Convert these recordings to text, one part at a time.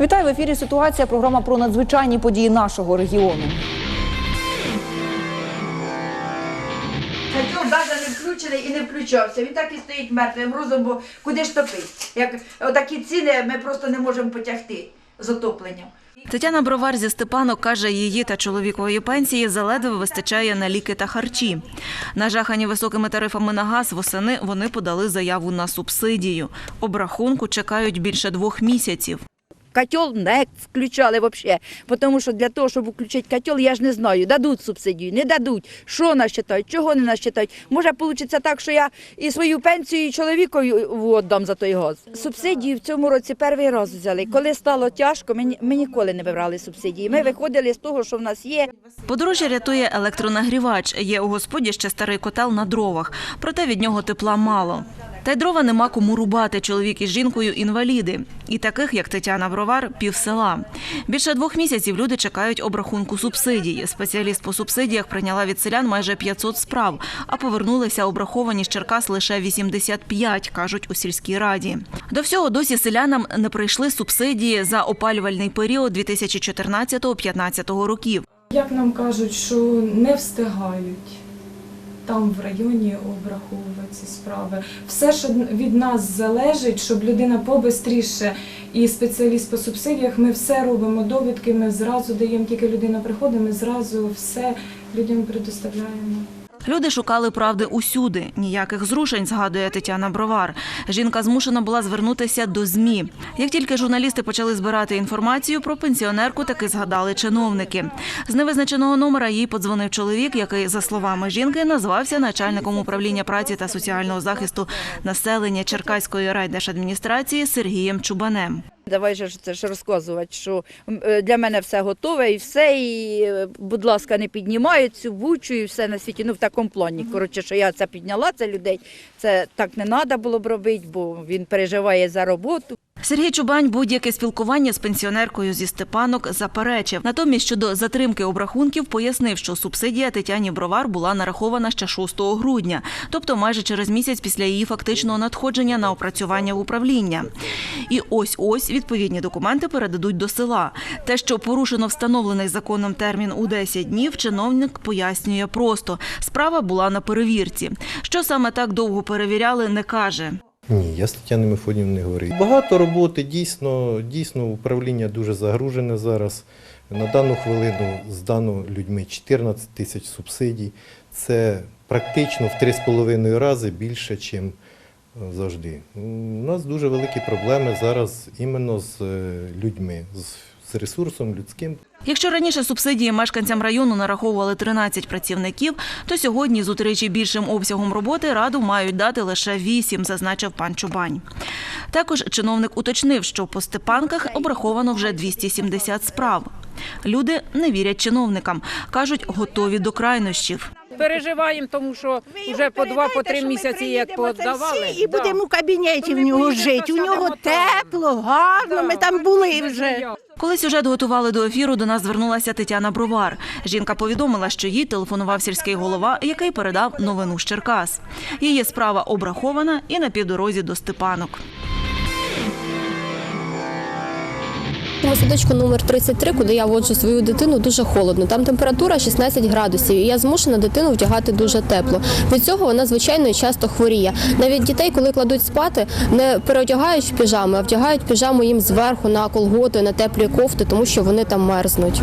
Вітаю в ефірі. Ситуація. Програма про надзвичайні події нашого регіону. Навіть не включений і не включався. Він так і стоїть мертвим грузом, бо куди ж топить? Як отакі ціни ми просто не можемо потягти з отопленням. Тетяна Бровар зі Степанок каже, її та чоловікової пенсії заледве вистачає на ліки та харчі. Нажахані високими тарифами на газ восени вони подали заяву на субсидію. Обрахунку чекають більше двох місяців. Котел не включали взагалі, тому що для того, щоб включити котел, я ж не знаю, дадуть субсидію, не дадуть, що нас читають, чого не нас читають. Може вийде так, що я і свою пенсію і чоловікові віддам за той газ. Субсидію в цьому році перший раз взяли. Коли стало тяжко, ми, ми ніколи не вибрали субсидії. Ми виходили з того, що в нас є. Подорожжя рятує електронагрівач. Є у господі ще старий котел на дровах, проте від нього тепла мало. Та й дрова нема кому рубати. Чоловік із жінкою інваліди. І таких, як Тетяна Бровар, пів села. Більше двох місяців люди чекають обрахунку субсидій. Спеціаліст по субсидіях прийняла від селян майже 500 справ, а повернулися обраховані з Черкас лише 85, кажуть у сільській раді. До всього досі селянам не прийшли субсидії за опалювальний період 2014-2015 років. Як нам кажуть, що не встигають там в районі обраховувати ці справи. Все, що від нас залежить, щоб людина побистріше і спеціаліст по субсидіях, ми все робимо довідки, ми зразу даємо, тільки людина приходить, ми зразу все людям предоставляємо. Люди шукали правди усюди. Ніяких зрушень, згадує Тетяна Бровар. Жінка змушена була звернутися до ЗМІ. Як тільки журналісти почали збирати інформацію про пенсіонерку, таки згадали чиновники. З невизначеного номера їй подзвонив чоловік, який, за словами жінки, назвався начальником управління праці та соціального захисту населення Черкаської райдержадміністрації Сергієм Чубанем. Давай же це ж розказувати, що е, для мене все готове і все, і, е, будь ласка, не піднімаю цю бучу і все на світі. Ну, в такому плані. Коротше, що я це підняла, це людей. Це так не треба було б робити, бо він переживає за роботу. Сергій Чубань будь-яке спілкування з пенсіонеркою зі Степанок заперечив. Натомість щодо затримки обрахунків пояснив, що субсидія Тетяні Бровар була нарахована ще 6 грудня, тобто майже через місяць після її фактичного надходження на опрацювання в управління. І ось-ось відповідні документи передадуть до села. Те, що порушено встановлений законом термін у 10 днів, чиновник пояснює просто. Справа була на перевірці. Що саме так довго перевіряли, не каже. Ні, я з Тетяною Мефодією не говорив. Багато роботи, дійсно, дійсно, управління дуже загружене зараз. На дану хвилину здано людьми 14 тисяч субсидій. Це практично в 3,5 рази більше, ніж завжди. У нас дуже великі проблеми зараз іменно з е, людьми, з- з ресурсом людським. Якщо раніше субсидії мешканцям району нараховували 13 працівників, то сьогодні з утричі більшим обсягом роботи раду мають дати лише 8, зазначив пан Чубань. Також чиновник уточнив, що по Степанках обраховано вже 270 справ. Люди не вірять чиновникам, кажуть, готові до крайнощів. Переживаємо, тому що вже по два, по три місяці як подавали. І Да. будемо у кабінеті в нього жити. У нього тепло, гарно. Ми там були вже. Коли сюжет готували до ефіру, до нас звернулася Тетяна Бровар. Жінка повідомила, що їй телефонував сільський голова, який передав новину з Черкас. Її справа обрахована і на півдорозі до Степанок. У садочку номер 33, куди я воджу свою дитину, дуже холодно. Там температура 16 градусів, і я змушена дитину вдягати дуже тепло. Від цього вона звичайно часто хворіє. Навіть дітей, коли кладуть спати, не переодягають піжами, а вдягають піжаму їм зверху на колготи, на теплі кофти, тому що вони там мерзнуть.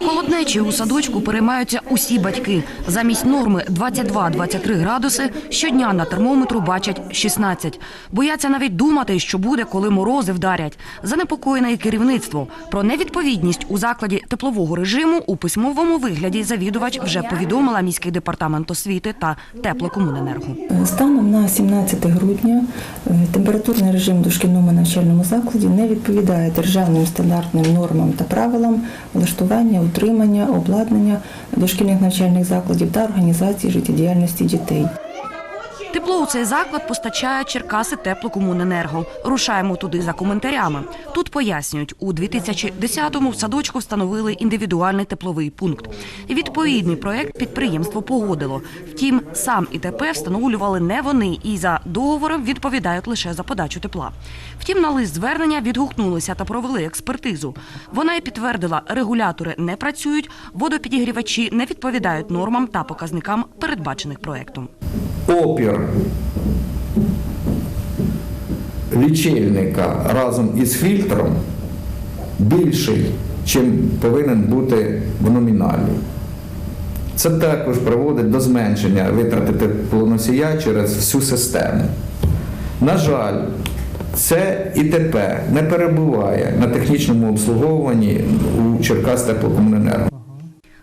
Холоднечі у садочку переймаються усі батьки. Замість норми 22-23 градуси щодня на термометру бачать 16. Бояться навіть думати, що буде, коли морози вдарять. Занепокоєне і керівництво. Про невідповідність у закладі теплового режиму у письмовому вигляді завідувач вже повідомила міський департамент освіти та теплокомуненерго. Станом на 17 грудня е, температурний режим дошкільному навчальному закладі не відповідає державним стандартним нормам та правилам влаштування, утримання, обладнання дошкільних навчальних закладів та організації життєдіяльності дітей. Тепло у цей заклад постачає Черкаси теплокомуненерго. Рушаємо туди за коментарями. Тут пояснюють, у 2010-му в садочку встановили індивідуальний тепловий пункт. Відповідний проект підприємство погодило. Втім, сам ІТП встановлювали не вони і за договором відповідають лише за подачу тепла. Втім, на лист звернення відгукнулися та провели експертизу. Вона й підтвердила, регулятори не працюють, водопідігрівачі не відповідають нормам та показникам, передбачених проектом. Опір лічильника разом із фільтром більший, чим повинен бути в номіналі. Це також приводить до зменшення витрати теплоносія через всю систему. На жаль, це ІТП не перебуває на технічному обслуговуванні у Черкас теплокомуненерго.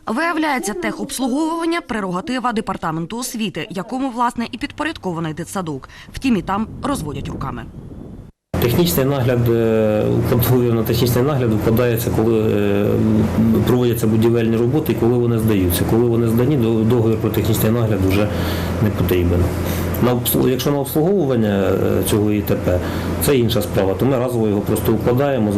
Виявляється, техобслуговування прерогатива департаменту освіти, якому власне і підпорядкований дитсадок. Втім, і там розводять руками. Технічний нагляд е, на технічний нагляд вкладається, коли е, проводяться будівельні роботи і коли вони здаються. Коли вони здані, договір про технічний нагляд вже не потрібен. Якщо на обслуговування е, цього ІТП, це інша справа, то ми разово його просто укладаємо.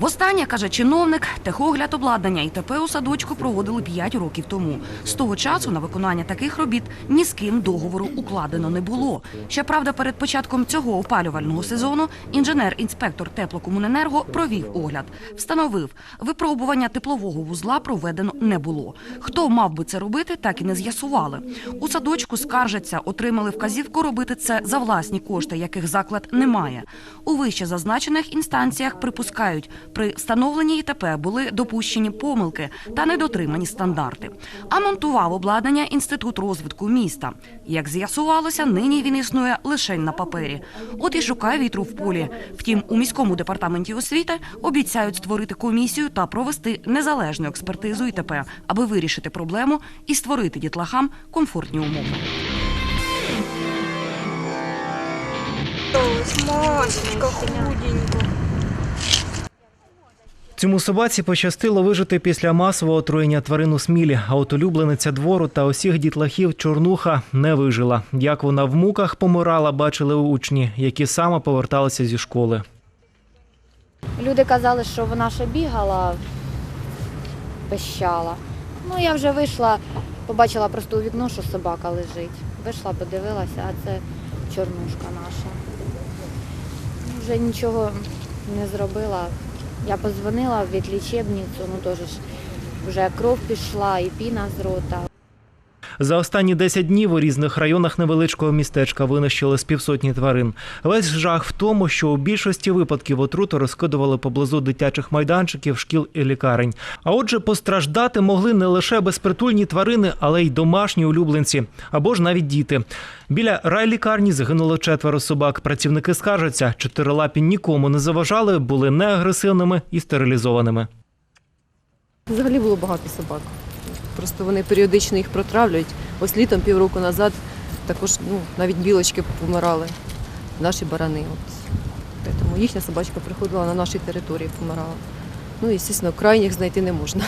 Востаннє, каже чиновник, техогляд обладнання ІТП у садочку проводили 5 років тому. З того часу на виконання таких робіт ні з ким договору укладено не було. Щоправда, перед початком цього опалювального сезону інженер-інспектор теплокомуненерго провів огляд. Встановив, випробування теплового вузла проведено не було. Хто мав би це робити, так і не з'ясували. У садочку скаржаться, отримали вказівку робити це за власні кошти, яких заклад не має. У вище зазначених інстанціях припускають, при встановленні ІТП були допущені помилки та недотримані стандарти. А монтував обладнання інститут розвитку міста. Як з'ясувалося, нині він існує лише на папері. От і шукає вітру в полі. Втім, у міському департаменті освіти обіцяють створити комісію та провести незалежну експертизу ІТП, аби вирішити проблему і створити дітлахам комфортні умови. Цьому собаці пощастило вижити після масового отруєння тварин у смілі. А от улюблениця двору та усіх дітлахів чорнуха не вижила. Як вона в муках помирала, бачили учні, які саме поверталися зі школи. Люди казали, що вона ще бігала, пищала. Ну, я вже вийшла, побачила просто у вікно, що собака лежить. Вийшла, подивилася, а це чорнушка наша. Вже нічого не зробила. Я позвонила в відлічебницю, ну теж вже кров пішла і піна з рота. За останні 10 днів у різних районах невеличкого містечка винищили з півсотні тварин. Весь жах в тому, що у більшості випадків отруту розкидували поблизу дитячих майданчиків, шкіл і лікарень. А отже, постраждати могли не лише безпритульні тварини, але й домашні улюбленці або ж навіть діти. Біля райлікарні загинуло четверо собак. Працівники скаржаться, чотирилапі нікому не заважали, були неагресивними і стерилізованими. Взагалі було багато собак. Просто вони періодично їх протравлюють. Ось літом півроку назад також ну, навіть білочки помирали, наші барани. От. Тому їхня собачка приходила на нашій території, помирала. Ну і, звісно, крайніх знайти не можна.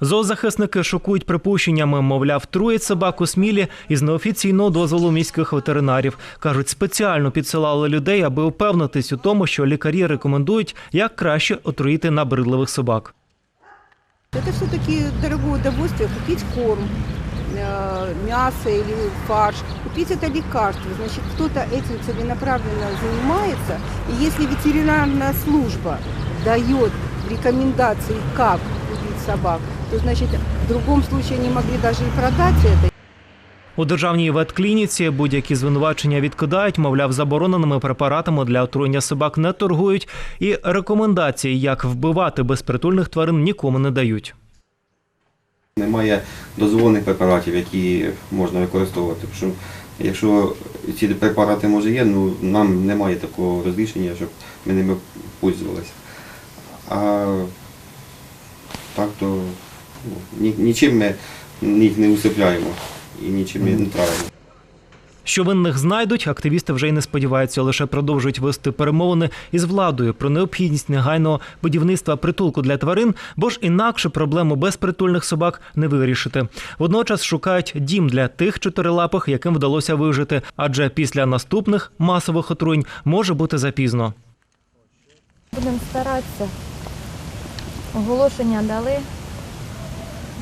Зоозахисники шокують припущеннями, мовляв, труять собак у смілі із неофіційного дозволу міських ветеринарів. Кажуть, спеціально підсилали людей, аби упевнитись у тому, що лікарі рекомендують, як краще отруїти набридливих собак. Это все-таки дорогое удовольствие купить корм, э, мясо или фарш, купить это лекарство. Значит, кто-то этим целенаправленно занимается. И если ветеринарная служба дает рекомендации, как убить собак, то значит в другом случае они могли даже и продать это. У державній ветклініці будь-які звинувачення відкидають, мовляв, забороненими препаратами для отруєння собак не торгують, і рекомендації, як вбивати безпритульних тварин, нікому не дають. Немає дозволених препаратів, які можна використовувати. Якщо ці препарати може є, ну нам немає такого розрішення, щоб ми ними пользувалися. А так то ну, нічим ми їх не усипляємо і нічим не травимо. Що винних знайдуть, активісти вже й не сподіваються, лише продовжують вести перемовини із владою про необхідність негайного будівництва притулку для тварин, бо ж інакше проблему безпритульних собак не вирішити. Водночас шукають дім для тих чотирилапих, яким вдалося вижити, адже після наступних масових отруєнь може бути запізно. Будемо старатися. Оголошення дали.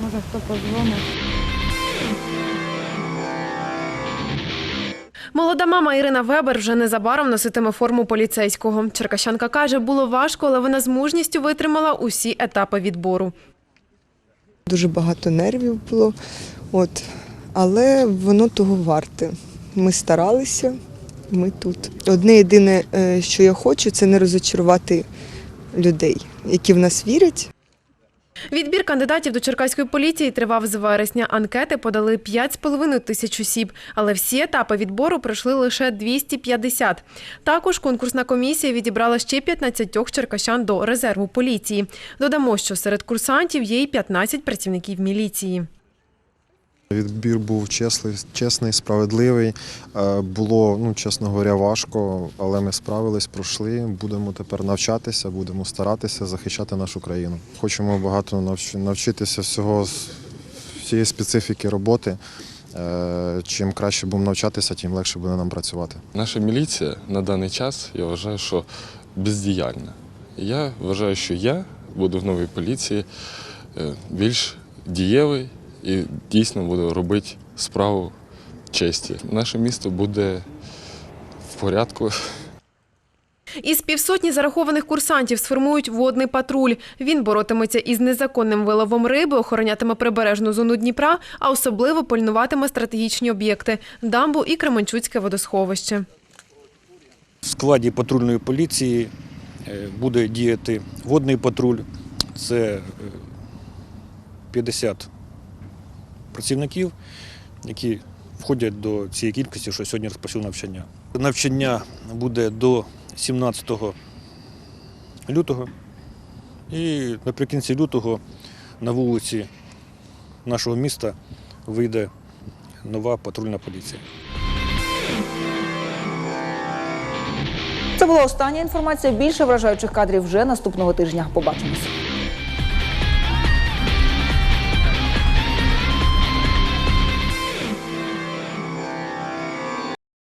Може хто позвонить. Молода мама Ірина Вебер вже незабаром носитиме форму поліцейського. Черкащанка каже, було важко, але вона з мужністю витримала усі етапи відбору. Дуже багато нервів було, от. але воно того варте. Ми старалися, ми тут. Одне єдине, е, що я хочу, це не розочарувати людей, які в нас вірять. Відбір кандидатів до Черкаської поліції тривав з вересня. Анкети подали 5,5 тисяч осіб, але всі етапи відбору пройшли лише 250. Також конкурсна комісія відібрала ще 15 черкащан до резерву поліції. Додамо, що серед курсантів є й 15 працівників міліції. Відбір був чесний, справедливий. Е, Було, ну чесно говоря, важко, але ми справились, пройшли. Будемо тепер навчатися, будемо старатися захищати нашу країну. Хочемо багато навч- навчитися всього всієї специфіки роботи. Е, Чим краще будемо навчатися, тим легше буде нам працювати. Наша міліція на даний час, я вважаю, що бездіяльна. Я вважаю, що я буду в новій поліції е, більш дієвий і дійсно буду робити справу честі. Наше місто буде в порядку. Із півсотні зарахованих курсантів сформують водний патруль. Він боротиметься із незаконним виловом риби, охоронятиме прибережну зону Дніпра, а особливо пильнуватиме стратегічні об'єкти дамбу і Кременчуцьке водосховище. В складі патрульної поліції е, буде діяти водний патруль. Це е, 50 працівників, які входять до цієї кількості, що сьогодні розпочали навчання. Навчання буде до 17 лютого. І наприкінці лютого на вулиці нашого міста вийде нова патрульна поліція. Це була остання інформація. Більше вражаючих кадрів вже наступного тижня. Побачимося.